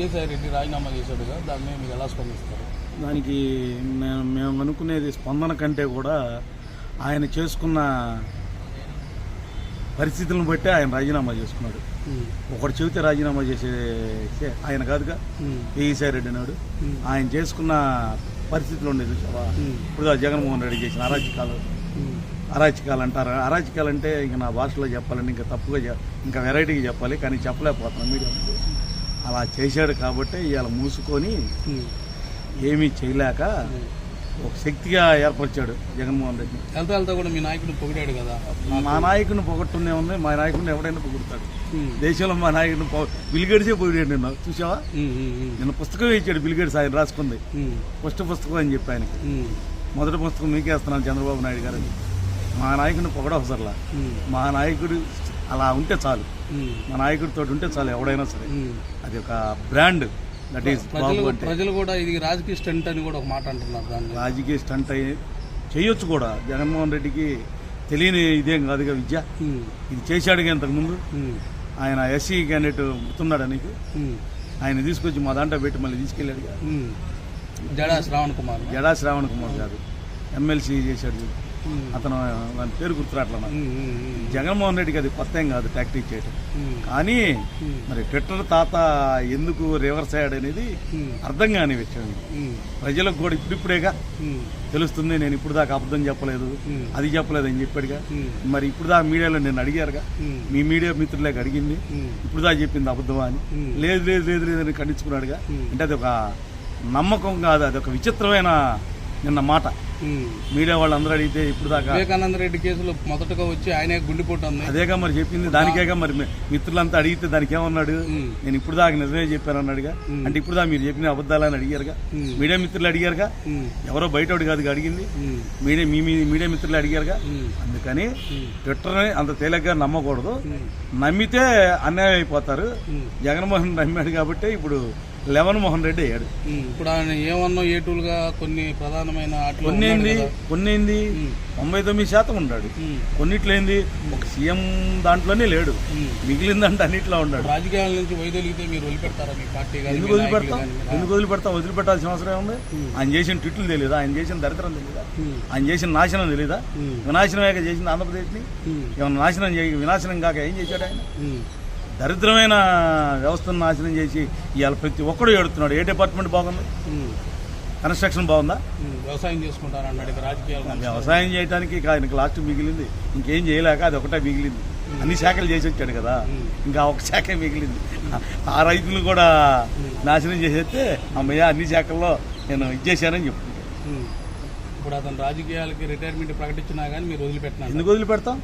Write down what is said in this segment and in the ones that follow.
విజయసాయి రెడ్డి రాజీనామా చేశాడుగా దాని మీద మీరు ఎలా స్పందిస్తారు? దానికి మేము మేము అనుకునేది స్పందన కంటే కూడా ఆయన చేసుకున్న పరిస్థితులను బట్టి ఆయన రాజీనామా చేసుకున్నాడు. ఒకటి చెబితే రాజీనామా చేసే ఆయన కాదుగా ఏఈసాయి రెడ్డి నాడు ఆయన చేసుకున్న పరిస్థితులు ఉండేది చూసావా? ఇప్పుడు జగన్మోహన్ రెడ్డి చేసిన అరాచకాలు. అరాచకాలు అంటారు. అరాచకాలు అంటే ఇంకా నా భాషలో చెప్పాలని ఇంకా తప్పుగా ఇంకా వెరైటీగా చెప్పాలి కానీ చెప్పలేకపోతున్నాను మీడియా. అలా చేశాడు కాబట్టి ఇవాళ మూసుకొని ఏమీ చేయలేక ఒక శక్తిగా ఏర్పరిచాడు జగన్మోహన్ రెడ్డి. వెళ్తా వెళ్తా కూడా మీ నాయకుడు పొగిడాడు కదా? మా నాయకుడిని పొగట్టునే ఉంది మా నాయకుడిని ఎవడైనా పొగుడతాడు. దేశంలో మా నాయకుడిని బిల్గేడ్సే పొగిడాడు నిన్న చూసావా? నిన్న పుస్తకం ఇచ్చాడు బిల్గేడ్స్ ఆయన రాసుకుంది. ఫస్ట్ పుస్తకం అని చెప్పి ఆయనకి. మొదటి పుస్తకం మీకే ఇస్తున్నాను చంద్రబాబు నాయుడు గారు. మా నాయకుడిని పొగడవసరలా మా నాయకుడు అలా ఉంటే చాలు. మా నాయకుడితో ఉంటే చాలు ఎవడైనా సరే. అది ఒక బ్రాండ్. దట్ ఈస్ ప్రజలు కూడా ఇది రాజకీయ స్టంట్ అని కూడా ఒక మాట అంటున్నారు దాన్ని. రాజకీయ స్టంట్ అయ్యి చేయొచ్చు కూడా. జగన్మోహన్ రెడ్డికి తెలియని ఇదేం కాదుగా విద్య? ఇది చేశాడుగా ఇంతకుముందు. ఆయన ఎస్సీ క్యాండిడేట్ గుర్తున్నాడా నీకు? ఆయన తీసుకొచ్చి మా దాంట్లో పెట్టి మళ్ళీ తీసుకెళ్ళాడుగా. జడా శ్రావణ్ కుమార్. జడా శ్రావణ్ కుమార్ గారు. ఎమ్మెల్సీ చేశాడు. అతను దాని పేరు గుర్తురాట్లా జగన్మోహన్ రెడ్డికి అది కొత్త ఏం కాదు టాక్టిక్ చేయటం. కానీ మరి ట్విట్టర్ తాత ఎందుకు రివర్స్ అయ్యాడు అనేది అర్థం కాని విషయం. ప్రజలకు కూడా ఇప్పుడిప్పుడేగా తెలుస్తుంది నేను ఇప్పుడు దాకా అబద్ధం చెప్పలేదు అది చెప్పలేదు అని చెప్పాడుగా మరి ఇప్పుడు దాకా మీడియాలో నేను అడిగారుగా? మీ మీడియా మిత్రులకు అడిగింది ఇప్పుడు దాకా చెప్పింది అబద్ధమా అని. లేదు లేదు లేదు లేదు అని ఖండించుకున్నాడుగా. అంటే అది ఒక నమ్మకం కాదు అది ఒక విచిత్రమైన నిన్న మాట. మీడియా వాళ్ళందరూ అడిగితే ఇప్పుడు దాకా వివేకానంద రెడ్డి కేసులో మొదటగా వచ్చి ఆయనే గుండెపోటు ఉంది అదేగా మరి చెప్పింది. దానికేగా మరి మిత్రులంతా అడిగితే దానికి ఏమన్నాడు నేను ఇప్పుడు దాకా నిజమే చెప్పాను అన్నాడుగా అంటే ఇప్పుడు దాకా మీరు చెప్పిన అబద్ధాలని అడిగారుగా. మీడియా మిత్రులు అడిగారుగా. ఎవరో బయటోడు కాదు అడిగింది. మీడియా మీ మీ మీడియా మిత్రులు అడిగారుగా. అందుకని ట్విట్టర్ని అంత తేలిగ్గా నమ్మకూడదు. నమ్మితే అన్యాయం అయిపోతారు జగన్మోహన్ నమ్మాడు కాబట్టి ఇప్పుడు లెవెన్ మోహన్ రెడ్డి అయ్యాడు. ఇప్పుడు ఆయన ఏమన్నా ఏటూలుగా కొన్ని ప్రధానమైన కొన్ని ఏంది. కొన్ని ఏంది తొంభై తొమ్మిది శాతం ఉన్నాడు. ఉమ్. కొన్నిట్లో ఏంది ఒక సీఎం దాంట్లోనే లేడు. మిగిలిందంటే అన్నిట్లో ఉన్నాడు. రాజకీయాల నుంచి వైదొలిగితే మీరు వదిలిపెడతారా మీ పార్టీ ఎందుకు వదిలిపెడతాం? ఎందుకు వదిలిపెడతాం? వదిలిపెట్టాల్సిన అవసరం ఉంది ఆయన చేసిన ట్విట్లు తెలియదా ఆయన చేసిన దరిద్రం తెలియదా. ఆయన చేసిన నాశనం తెలియదా ఉమ్. వినాశనమేక చేసింది ఆంధ్రప్రదేశ్ని? ఉమ్. ఏమన్నా నాశనం చేయ వినాశనం కాక ఏం చేశాడు ఆయన. దరిద్రమైన వ్యవస్థను నాశనం చేసి ఇవాళ ప్రతి ఒక్కడు ఏడుతున్నాడు. ఏ డిపార్ట్మెంట్ బాగుంది. కన్స్ట్రక్షన్ బాగుందా. వ్యవసాయం ఇక రాజకీయాలు. వ్యవసాయం చేయడానికి ఇక ఆయనకు లాస్ట్ మిగిలింది. ఇంకేం చేయలేక అది ఒకటే మిగిలింది. అన్ని శాఖలు చేసి వచ్చాడు కదా. ఇంకా ఒక శాఖే మిగిలింది. ఆ రైతులు కూడా నాశనం చేసేస్తే అమ్మయ్య అన్ని శాఖల్లో నేను ఇచ్చేసానని ఉమ్. ఇప్పుడు అతను రాజకీయాలకి రిటైర్మెంట్ ప్రకటించినా కానీ మీరు వదిలిపెట్టినారు ఎందుకు వదిలిపెడతాం?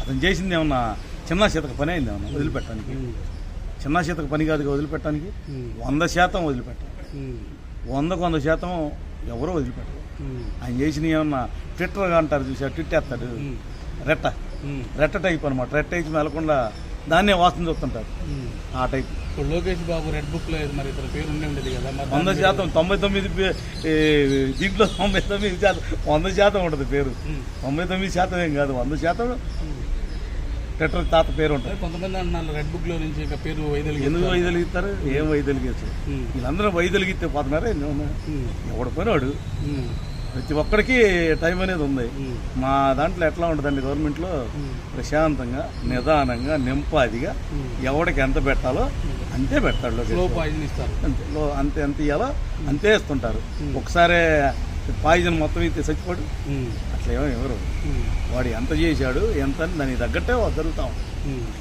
అతను చేసింది ఏమన్నా చిన్న శీతక పని అయింది ఏమన్నా? వదిలిపెట్టడానికి. చిన్న శీతక పని కాదు వదిలిపెట్టడానికి? వంద శాతం వదిలిపెట్టాలి. వందకు వంద శాతం ఎవరో వదిలిపెట్టరు. ఆయన చేసిన ఏమన్నా ట్విట్టర్ అంటారు చూసా ట్విట్ వేస్తాడు. రెట్ట. రెట్ట టైప్ అనమాట రెట్ట వేసి మెలకుండా దాన్నే వాసన చూస్తుంటారు. ఆ టైప్. ఇప్పుడు లోకేష్ బాబు రెడ్ బుక్లో మరి ఇతని పేరు ఉండి ఉండేది కదా వంద శాతం తొంభై తొమ్మిది దీంట్లో తొంభై తొమ్మిది శాతం వంద శాతం ఉంటుంది పేరు. తొంభై తొమ్మిది శాతం ఏం కాదు వంద శాతం ట్విట్టర్ తాత పేరు ఉంటుంది. కొంతమంది అంటున్నారు రెడ్ బుక్లో నుంచి ఇక పేరు వైదొలిగి ఎందుకు వైదొలిగిస్తారు? ఏం వైదొలిగించరు? వీళ్ళందరూ వైదొలిగితే పోతున్నారే? ఎవడు పోయినాడు? ప్రతి ఒక్కడికి టైం అనేది ఉంది. మా దాంట్లో ఎట్లా ఉంటుందండి గవర్నమెంట్లో? ప్రశాంతంగా నిదానంగా నింపాదిగా ఎవడికి ఎంత పెట్టాలో అంతే పెడతాడు అంతే. అంతే ఎంత ఇవ్వాలో అంతే ఇస్తుంటారు. ఒకసారే పాయిజన్ మొత్తం ఇస్తే చచ్చిపోడు ఉమ్. అట్లా ఏమో ఎవరు. వాడు ఎంత చేశాడు ఎంత దానికి తగ్గట్టే వదులుతాం.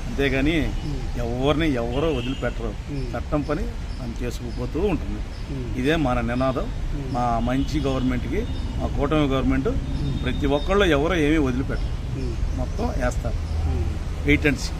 అంతేగాని ఎవరిని ఎవరో వదిలిపెట్టరు. చట్టం పని మనం చేసుకుపోతూ ఉంటుంది. ఇదే మన నినాదం మా మంచి గవర్నమెంట్కి మా కూటమి గవర్నమెంట్ ప్రతి ఒక్కళ్ళు ఎవరో ఏమీ వదిలిపెట్టరు. మొత్తం వేస్తారు. Wait and see